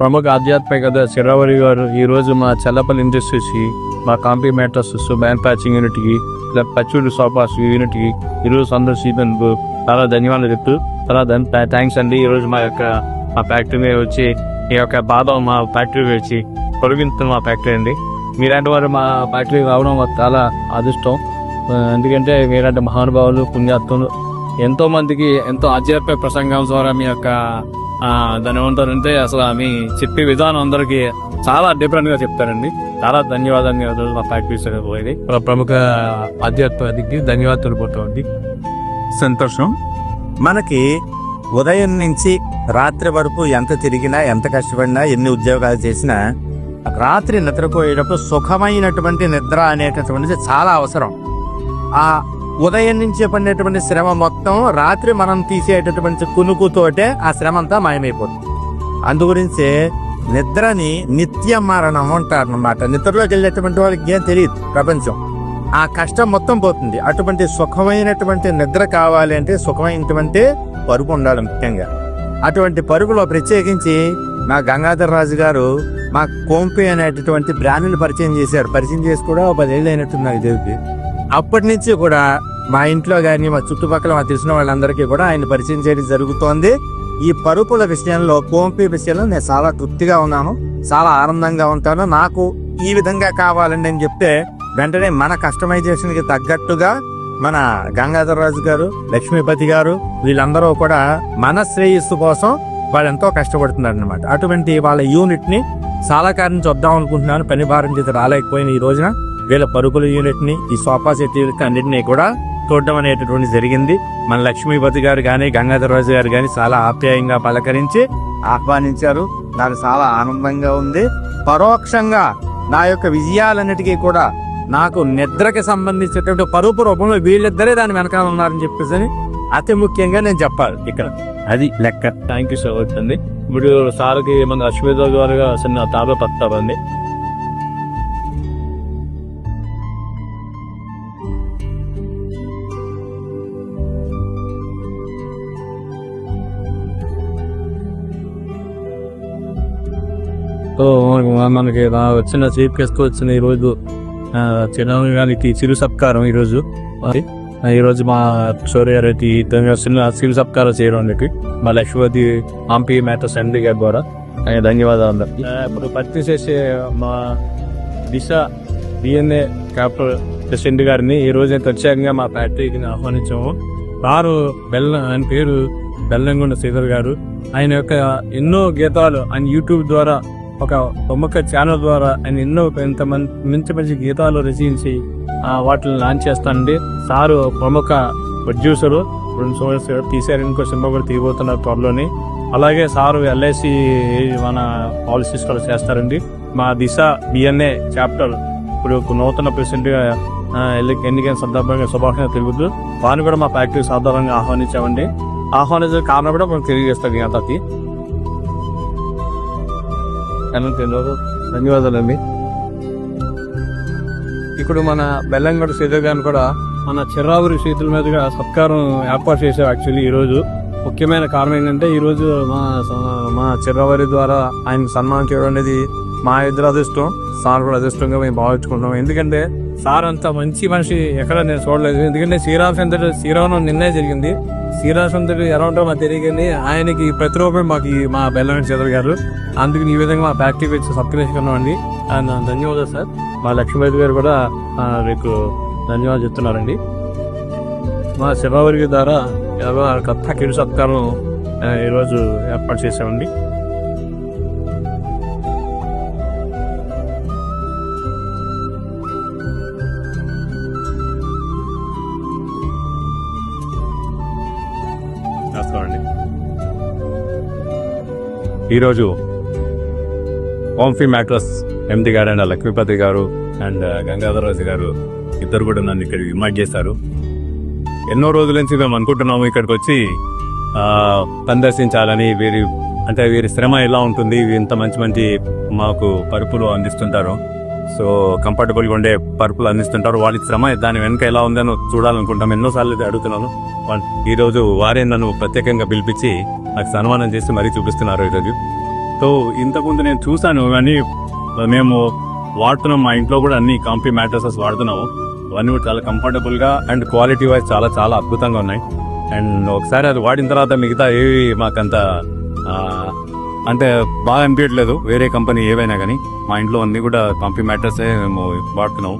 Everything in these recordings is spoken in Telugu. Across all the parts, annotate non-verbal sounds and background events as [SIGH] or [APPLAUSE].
ప్రముఖ ఆధ్యాత్మికత చిరవరి గారు ఈరోజు మా చల్లపల్లి ఇండస్ట్రీస్కి మా కాంపీ మ్యాటర్స్ మ్యాన్ ప్యాచింగ్ యూనిట్ ఇలా పచ్చూరి సోఫాస్ యూనిట్కి ఈరోజు ఈ రోజు సందర్శించినందుకు చాలా ధన్యవాదాలు చెప్తూ చాలా థ్యాంక్స్ అండి. ఈరోజు మా యొక్క మా ఫ్యాక్టరీ వచ్చి ఈ యొక్క బాధ మా ఫ్యాక్టరీ వచ్చి పొడిగిస్తున్న మా ఫ్యాక్టరీ అండి. మీలాంటి వారు మా ఫ్యాక్టరీ రావడం చాలా అదృష్టం. ఎందుకంటే మీలాంటి మహానుభావులు పుణ్యాత్తులు ఎంతో మందికి ఎంతో ఆధ్యాత్మిక ప్రసంగం ద్వారా మీ యొక్క దాని ఏమంటారంటే అసలు మీ చెప్పే విధానం అందరికి చాలా డిఫరెంట్గా చెప్తారండి. చాలా ధన్యవాదాలు మా ఫ్యాక్టరీస్ పోయింది. ప్రముఖ ఆధ్యాత్మిక ధన్యవాదాలు తెలుపుతుంది సంతోషం. మనకి ఉదయం నుంచి రాత్రి వరకు ఎంత తిరిగినా ఎంత కష్టపడినా ఎన్ని ఉద్యోగాలు చేసినా రాత్రి నిద్రపోయేటప్పుడు సుఖమైనటువంటి నిద్ర అనేటటువంటిది చాలా అవసరం. ఆ ఉదయం నుంచి పడినటువంటి శ్రమ మొత్తం రాత్రి మనం తీసేటటువంటి కునుకుతోటే ఆ శ్రమ అంతా మాయమైపోతుంది. అందుగురించే నిద్రని నిత్య మరణం అంటారు అనమాట నిద్రలోకి వెళ్ళేటువంటి వాళ్ళకి ఏం తెలియదు ప్రపంచం. ఆ కష్టం మొత్తం పోతుంది. అటువంటి సుఖమైనటువంటి నిద్ర కావాలి అంటే సుఖమైనటువంటి పరుగు ఉండాలి ముఖ్యంగా. అటువంటి పరుగులో ప్రత్యేకించి మా గంగాధర్ రాజు గారు మా కోంపి అనేటటువంటి బ్రాండ్ని పరిచయం చేశారు. పరిచయం చేసి కూడా ఒక పదేళ్ళు అయినట్టు నాకు తెలిపి. అప్పటి నుంచి కూడా మా ఇంట్లో కానీ మా చుట్టుపక్కల మా తెలిసిన వాళ్ళందరికీ కూడా ఆయన పరిచయం చేయడం జరుగుతోంది. ఈ పరుపుల విషయంలో కోంపి విషయంలో నేను చాలా తృప్తిగా ఉన్నాను చాలా ఆనందంగా ఉంటాను. నాకు ఈ విధంగా కావాలండి అని చెప్తే వెంటనే మన కస్టమైజేషన్కి తగ్గట్టుగా మన గంగాధరరాజు గారు లక్ష్మీపతి గారు వీళ్ళందరూ కూడా మన శ్రేయస్సు కోసం వాళ్ళు ఎంతో కష్టపడుతున్నారు అనమాట అటువంటి వాళ్ళ యూనిట్ని చాలా కారణం చూద్దాం అనుకుంటున్నాను. పని భారం చేత రాలేకపోయిన ఈ రోజున. వీళ్ళ పరుగుల యూనిట్ని ఈ సోఫా సెట్ యూనిట్ అన్నింటినీ కూడా చూడడం అనేటటువంటి జరిగింది. మన లక్ష్మీపతి గారు కానీ గంగాధర రాజు గారు కానీ చాలా ఆప్యాయంగా పలకరించి ఆహ్వానించారు. నాకు చాలా ఆనందంగా ఉంది. పరోక్షంగా నా యొక్క విజయాలన్నిటికీ కూడా నాకు నిద్రకి సంబంధించినటువంటి పరుపు రూపంలో వీళ్ళిద్దరే దాని వెనకాల ఉన్నారని చెప్పేసి అతి ముఖ్యంగా నేను చెప్పాలి ఇక్కడ. అది లెక్క. థ్యాంక్ యూ సో మచ్ అండి. ఇప్పుడు సార్కి మన అశ్వేత చిన్న తాబే సో మనకి వచ్చిన చీఫ్ గెస్ట్ వచ్చిన ఈ రోజు చిరంజీవి గారికి చిరు సత్కారం ఈ రోజు. మరి, ఆ, ఈ రోజు మా చిన్న చిరు సత్కారం చేయడానికి మా లక్ష్మీపతి ఆంపి మేత సండి గారి ద్వారా. ధన్యవాదాలు. ఇప్పుడు భర్తీ చేసే మా దిశ డిఎన్ఏ క్యాపిటల్ ప్రెసిడెంట్ గారిని ఈ రోజు ప్రత్యేకంగా మా ఫ్యాక్టరీకి ఆహ్వానించాము. వారు బెల్లం ఆయన పేరు బెల్లంగొండ శ్రీధర్ గారు. ఆయన యొక్క ఎన్నో గీతాలు ఆయన యూట్యూబ్ ద్వారా ఒక ప్రముఖ ఛానల్ ద్వారా ఆయన ఎన్నో ఎంత మంచి మంచి మంచి గీతాలు రచించి వాటిని లాంచ్ చేస్తానండి. సారు ప్రముఖ ప్రొడ్యూసరు రెండు సోర్స్ తీసారు ఇంకో సినిమా కూడా తీయబోతున్నారు త్వరలోని. అలాగే సారు ఎల్ఐసి మన పాలసీస్ కూడా చేస్తారండి. మా దిశ బిఎన్ఏ చాప్టర్ ఇప్పుడు ఒక నూతన ప్రెసిడెంట్గా ఎన్నికైన సందర్భంగా శుభాకాంక్షలు తెలుపుతూ వారిని కూడా మా ఫ్యాక్టరీ సాధారణంగా ఆహ్వానించామండి. ఆహ్వానించిన కారణం కూడా మనం తెలియజేస్తాం ఈ అంతకి ధన్యవాదాలండి. ఇప్పుడు మన బెల్లంగడ శ్రీధర్ గారిని కూడా మన చిర్రావురి చేతుల మీదుగా సత్కారం ఏర్పాటు చేసాం యాక్చువల్లీ ఈ రోజు. ముఖ్యమైన కారణం ఏంటంటే ఈరోజు మా స- మా చిర్రావరి ద్వారా ఆయన సన్మానం చేయడం అనేది మా ఇద్దరు అదృష్టం సార్ కూడా అదృష్టంగా మేము భావించుకుంటున్నాం. ఎందుకంటే సార్ అంత మంచి మనిషి ఎక్కడ నేను చూడలేదు. ఎందుకంటే శ్రీరామచంద్రుడు శ్రీరామం నిన్నే జరిగింది. శ్రీరామచంద్రుడు ఎలా ఉంటారో మాకు తెలియకని ఆయనకి ప్రతిరూపం మాకు మా బెల్లంగడి చంద్ర గారు. అందుకు ఈ విధంగా మా ఫ్యాక్టరీ వచ్చి సత్కరించుకున్నాం అండి ఆయన ధన్యవాదాలు సార్. మా లక్ష్మీపతి గారు కూడా రేపు మీకు ధన్యవాదాలు చెప్తున్నారండి. మా శివావరి ద్వారా ఏదో కొత్త కిరు సత్కారం ఈరోజు ఏర్పాటు చేసామండి ఈరోజు ఓంఫీ మ్యాట్రస్ ఎండి గారు అండ్ లక్ష్మీపతి గారు అండ్ uh, గంగాధరరాజు గారు ఇద్దరు కూడా నన్ను ఇక్కడ ఇన్వైట్ చేశారు. ఎన్నో రోజుల నుంచి మేము అనుకుంటున్నాము ఇక్కడికి వచ్చి సందర్శించాలని వీరి అంటే వీరి శ్రమ ఎలా ఉంటుంది ఇంత మంచి మంచి మాకు పరుపులు అందిస్తుంటారు. సో కంఫర్టబుల్గా ఉండే పరుపులు అందిస్తుంటారు. వాళ్ళ శ్రమ దాని వెనుక ఎలా ఉందని చూడాలనుకుంటాం. ఎన్నోసార్లు అడుగుతున్నాను. ఈరోజు వారే నన్ను ప్రత్యేకంగా పిలిపించి నాకు సన్మానం చేసి మరీ చూపిస్తున్నారు ఈరోజు సో ఇంతకుముందు నేను చూసాను కానీ మేము వాడుతున్నాం మా ఇంట్లో కూడా అన్ని కాంపీ మ్యాట్రసెస్ వాడుతున్నాము. అవన్నీ కూడా చాలా కంఫర్టబుల్గా అండ్ క్వాలిటీ వైజ్ చాలా చాలా అద్భుతంగా ఉన్నాయి. అండ్ ఒకసారి అది వాడిన తర్వాత మిగతా ఏవి మాకంత అంటే బాగా అనిపించట్లేదు వేరే కంపెనీ ఏవైనా కానీ. మా ఇంట్లో అన్ని కూడా కంపీ మ్యాట్రసే మేము వాడుతున్నాము.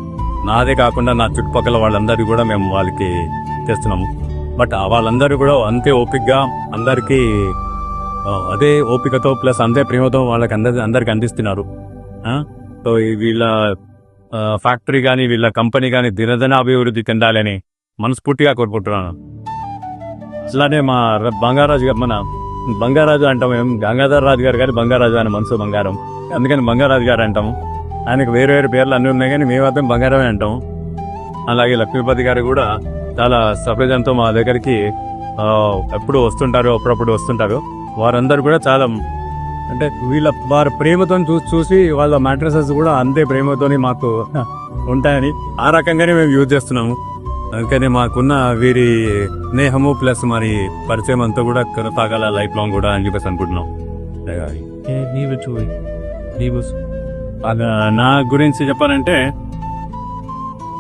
నాదే కాకుండా నా చుట్టుపక్కల వాళ్ళందరికీ కూడా మేము వాళ్ళకి తెస్తున్నాము. బట్ వాళ్ళందరూ కూడా అంతే ఓపిక్గా అందరికీ అదే ఓపికతో ప్లస్ అంతే ప్రేమతో వాళ్ళకి అందరి అందరికి అందిస్తున్నారు. సో ఈ వీళ్ళ ఫ్యాక్టరీ కానీ వీళ్ళ కంపెనీ కానీ దినదిన అభివృద్ధి చెందాలని మనస్ఫూర్తిగా కోరుకుంటున్నాను. అట్లానే మా బంగారాజు గారు మన బంగారాజు అంటాం ఏం గంగాధర్ రాజు గారు కానీ బంగారాజు అని మనసు బంగారం. అందుకని బంగారాజు గారు అంటాము ఆయనకు వేరు వేరు పేర్లు అన్నీ ఉన్నాయి కానీ మేము అర్థం బంగారమే అంటాం. అలాగే లక్ష్మీపతి గారు కూడా చాలా సఫేజంతో మా దగ్గరికి ఎప్పుడు వస్తుంటారు అప్పుడప్పుడు వస్తుంటారు వారందరూ కూడా చాలా అంటే వీళ్ళ వారి ప్రేమతో చూసి చూసి వాళ్ళ మ్యాట్రసెస్ కూడా అంతే ప్రేమతోని మాకు [LAUGHS] ఉంటాయని ఆ రకంగానే మేము యూజ్ చేస్తున్నాము. అందుకని మాకున్న వీరి స్నేహము ప్లస్ మరి పరిచయం అంతా కూడా కొనసాగాల లైఫ్ లాంగ్ కూడా అని చెప్పేసి అనుకుంటున్నాం. నా గురించి చెప్పాలంటే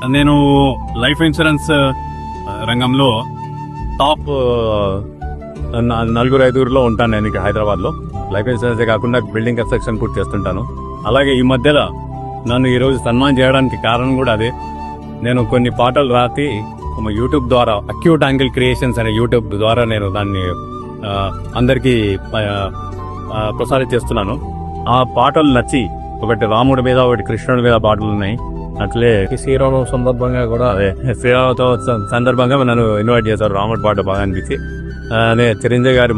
నేను లైఫ్ ఇన్సూరెన్స్ రంగంలో టాప్ న- నలుగురు ఐదుగురులో ఉంటాను నేను ఇక్కడ హైదరాబాద్లో. లైఫ్ ఇన్సూరెన్స్ కాకుండా బిల్డింగ్ కన్స్ట్రక్షన్ కూడా చేస్తుంటాను. అలాగే ఈ మధ్యలో నన్ను ఈరోజు సన్మానం చేయడానికి కారణం కూడా అదే. నేను కొన్ని పాటలు రాసి యూట్యూబ్ ద్వారా అక్యూట్ యాంగిల్ క్రియేషన్స్ అనే యూట్యూబ్ ద్వారా నేను దాన్ని అందరికీ ప్రసారం చేస్తున్నాను. ఆ పాటలు నచ్చి ఒకటి రాముడి మీద ఒకటి కృష్ణుడి మీద పాటలు ఉన్నాయి. అట్లే శ్రీరామ సందర్భంగా కూడా అదే శ్రీరామతో సందర్భంగా నన్ను ఇన్వైట్ చేశారు. రాముడి పాట బాగా అనిపించి. అదే చిరంజీవి గారి